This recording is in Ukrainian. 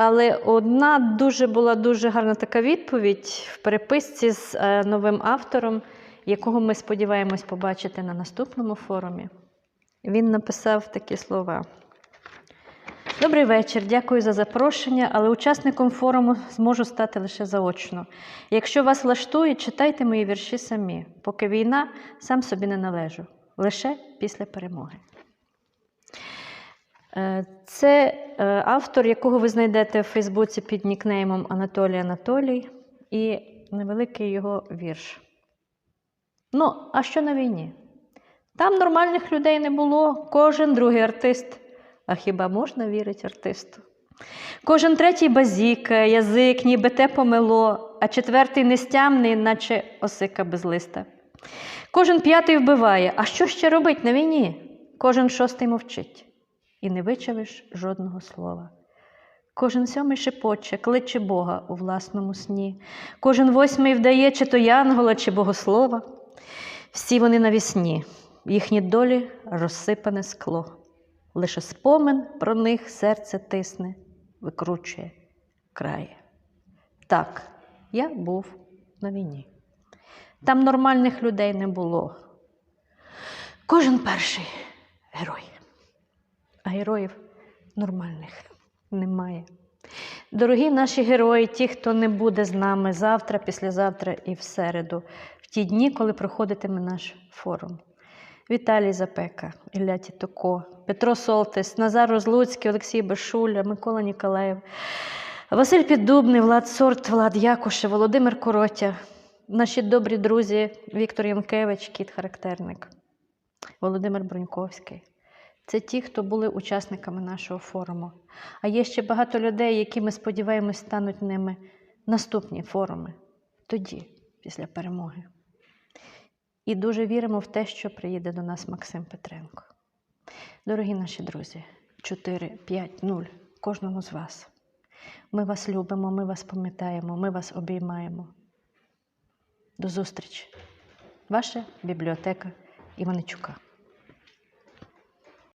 Але одна дуже була дуже гарна така відповідь в переписці з е, новим автором, якого ми сподіваємось побачити на наступному форумі. Він написав такі слова. Добрий вечір, дякую за запрошення, але учасником форуму зможу стати лише заочно. Якщо вас влаштує, читайте мої вірші самі. Поки війна, сам собі не належу. Лише після перемоги. Е, Це е, автор, якого ви знайдете в Фейсбуці під нікнеймом Анатолій Анатолій, і невеликий його вірш. Ну, а що на війні? Там нормальних людей не було, кожен другий артист. А хіба можна вірити артисту? Кожен третій базіка, язик, ніби те помило, а четвертий нестямний, наче осика без листа. Кожен п'ятий вбиває. А що ще робить на війні? Кожен шостий мовчить і не вичавиш жодного слова. Кожен сьомий шепоче, кличе Бога у власному сні. Кожен восьмий вдає, чи то янгола, чи богослова. Всі вони навісні, їхні долі розсипане скло. Лише спомин про них серце тисне, викручує крає. Так, я був на війні. Там нормальних людей не було. Кожен перший герой. А героїв нормальних немає. Дорогі наші герої, ті, хто не буде з нами завтра, післязавтра і в середу, в ті дні, коли проходитиме наш форум. Віталій Запека, Ілля Тітоко, Петро Солтис, Назар Розлуцький, Олексій Бешуля, Микола Ніколаєв, Василь Піддубний, Влад Сорт, Влад Якушев, Володимир Коротя, наші добрі друзі Віктор Янкевич, Кіт Характерник, Володимир Бруньковський. Це ті, хто були учасниками нашого форуму. А є ще багато людей, які ми сподіваємось стануть ними наступні форуми, тоді, після перемоги. І дуже віримо в те, що приїде до нас Максим Петренко. Дорогі наші друзі, 4, 5, 0 кожному з вас. Ми вас любимо, ми вас пам'ятаємо, ми вас обіймаємо. До зустрічі. Ваша бібліотека Іваничука.